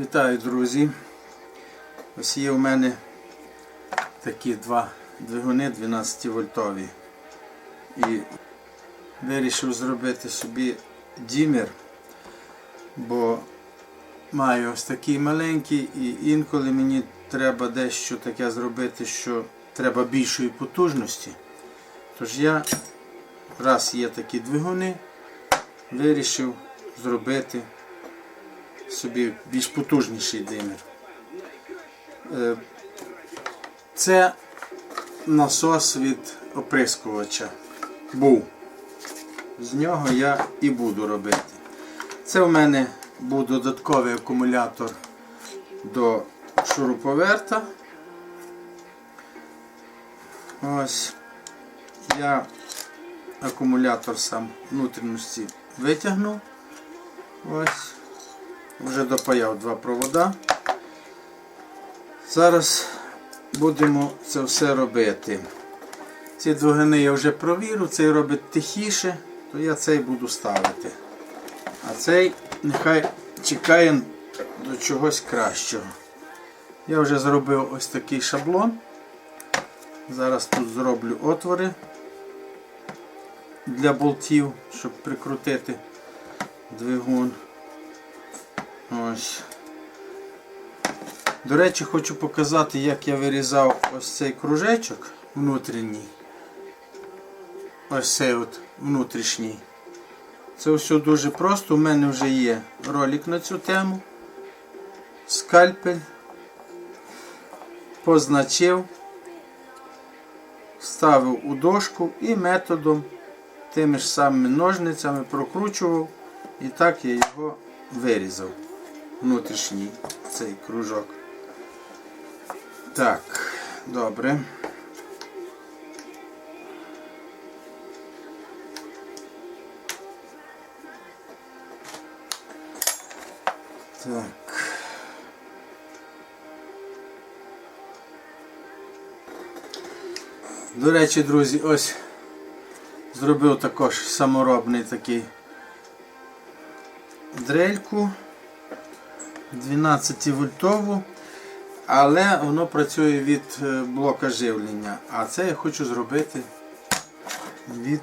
Вітаю, друзі! Ось є у мене такі два двигуни 12 вольтові. І вирішив зробити собі дімер, бо маю ось такий маленький і інколи мені треба дещо таке зробити, що треба більшої потужності. Тож я, раз є такі двигуни, вирішив зробити собі більш потужніший димер. Е, Це насос від оприскувача був. З нього я і буду робити. Це у мене був додатковий акумулятор до шуруповерта. Ось я акумулятор сам внутрішності витягнув. Ось. Вже допаяв два провода. Зараз будемо це все робити. Ці двигуни я вже провірю, цей робить тихіше, то я цей буду ставити. А цей нехай чекає до чогось кращого. Я вже зробив ось такий шаблон. Зараз тут зроблю отвори для болтів, щоб прикрутити двигун. Ось. До речі, хочу показати, як я вирізав ось цей кружечок внутрішній. Ось цей от внутрішній. Це все дуже просто. У мене вже є ролик на цю тему. Скальпель. Позначив, вставив у дошку і методом тими ж самими ножницями прокручував. І так я його вирізав внутрішній цей кружок. Так, добре. Так. До речі, друзі, ось зробив також саморобний такий дрельку. 12 вольтову, але воно працює від е, блока живлення. А це я хочу зробити від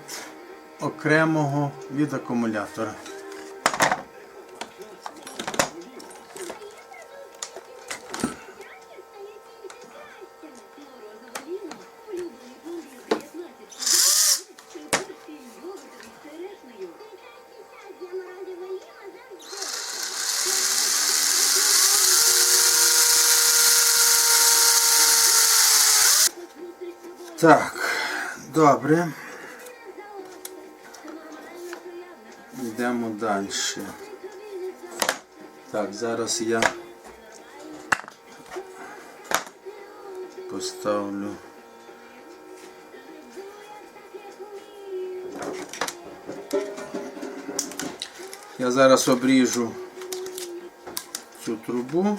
окремого від акумулятора. Так, добре. Йдемо далі. Так, зараз я поставлю. Я зараз обріжу цю трубу.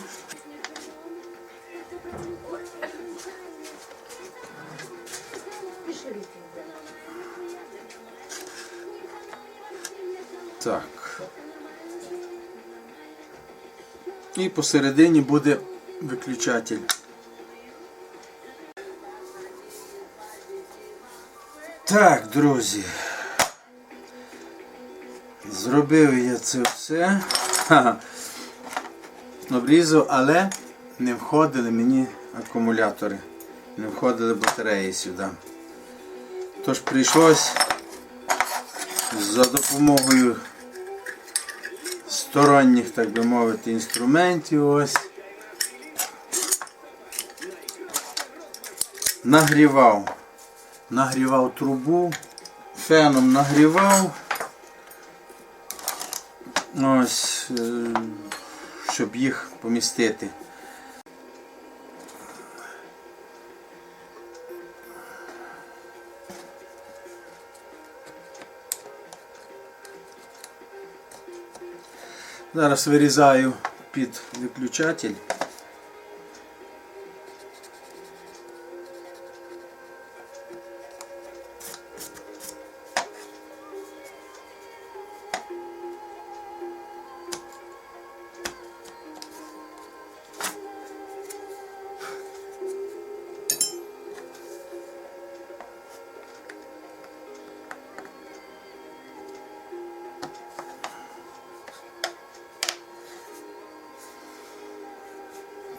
І посередині буде виключатель. Так, друзі. Зробив я це все. Ха-ха. Обрізав, але не входили мені акумулятори. Не входили батареї сюди. Тож прийшлось за допомогою сторонніх, так би мовити, інструментів ось нагрівав. Нагрівав трубу, феном нагрівав. Ось, е, щоб їх помістити. Зараз вирізаю під виключатель.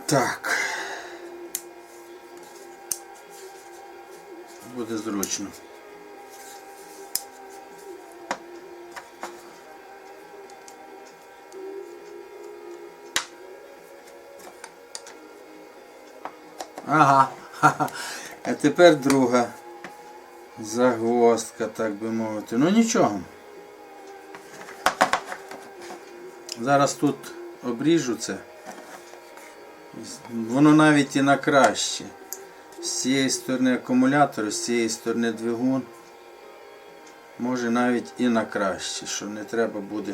Так. Буде зручно. Ага. ха-ха. А тепер друга загвоздка, так би мовити. Ну нічого. Зараз тут обріжу це. Воно навіть і на краще. З цієї сторони акумулятор, з цієї сторони двигун. Може навіть і на краще, що не треба буде.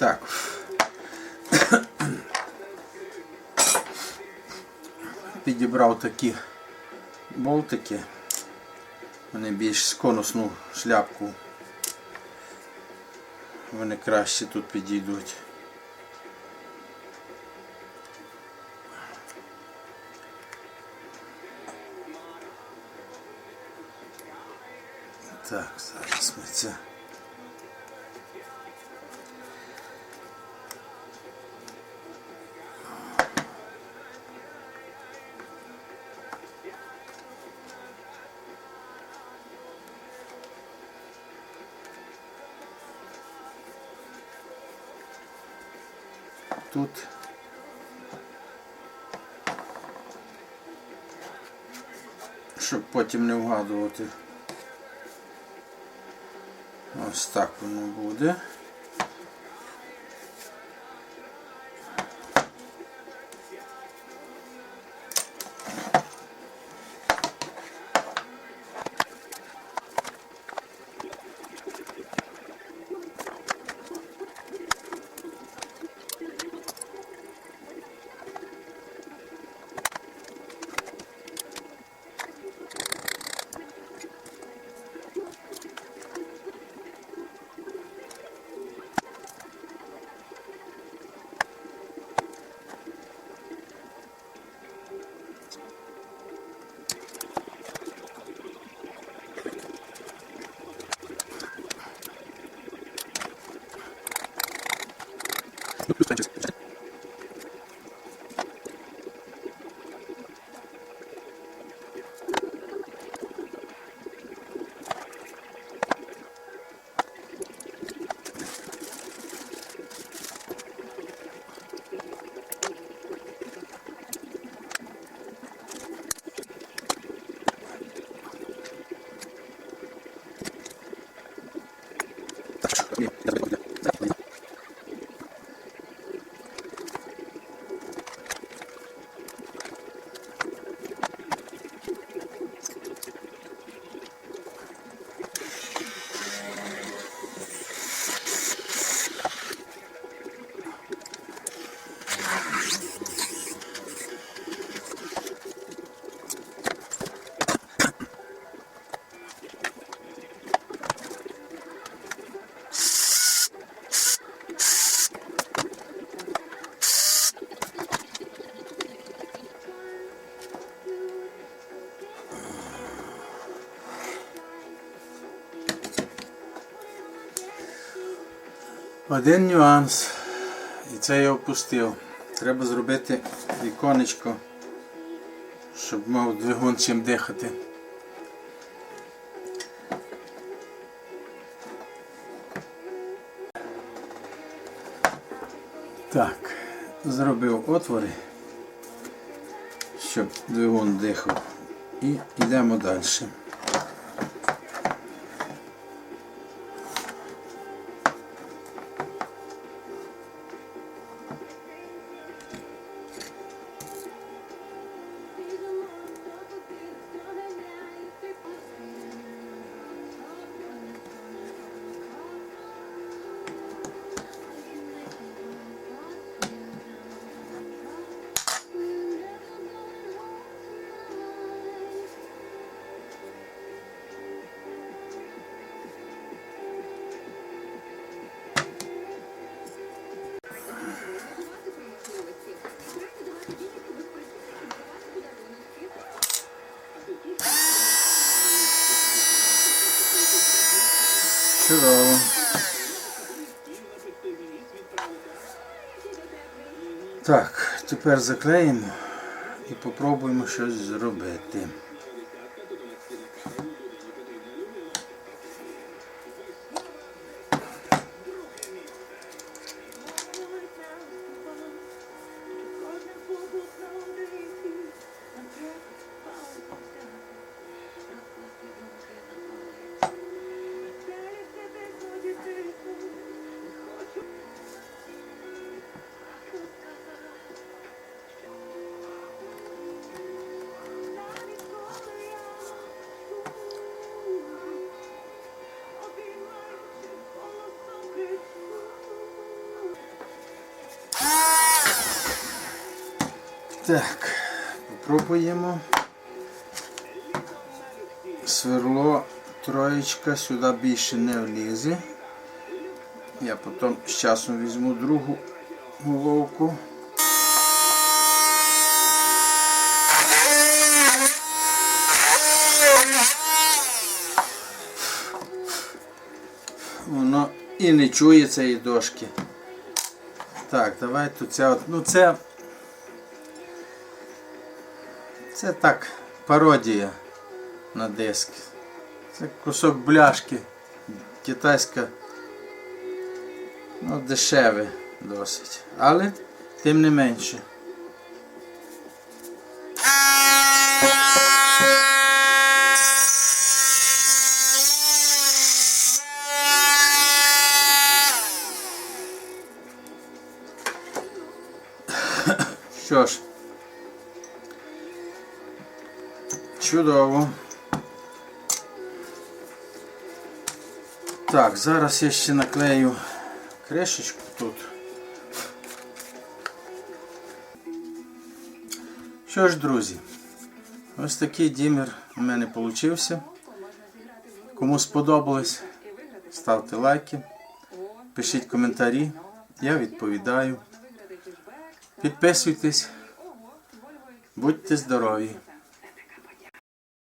Так. Підібрав такі болтики. Вони більш конусну шляпку. Вони краще тут підійдуть. Так, зараз ми це. Тут. Щоб потім не вгадувати. Ось так воно буде. Один нюанс, і це я опустив. Треба зробити віконечко, щоб мав двигун чим дихати. Так, зробив отвори, щоб двигун дихав. І йдемо далі. Чудово. Так, тепер заклеїмо і попробуємо щось зробити. Так, попробуємо. Сверло троєчка сюди більше не влізе. Я потім з часом візьму другу головку. Воно і не чує цієї дошки. Так, давай тут ця. Ну це. Це так, пародія на диск. Це кусок бляшки. Китайська. Ну, дешеве досить. Але тим не менше. Що ж, чудово. Так, зараз я ще наклею кришечку тут. Що ж, друзі, ось такий дімер у мене получився. Кому сподобалось, ставте лайки, пишіть коментарі, я відповідаю. Підписуйтесь, будьте здорові!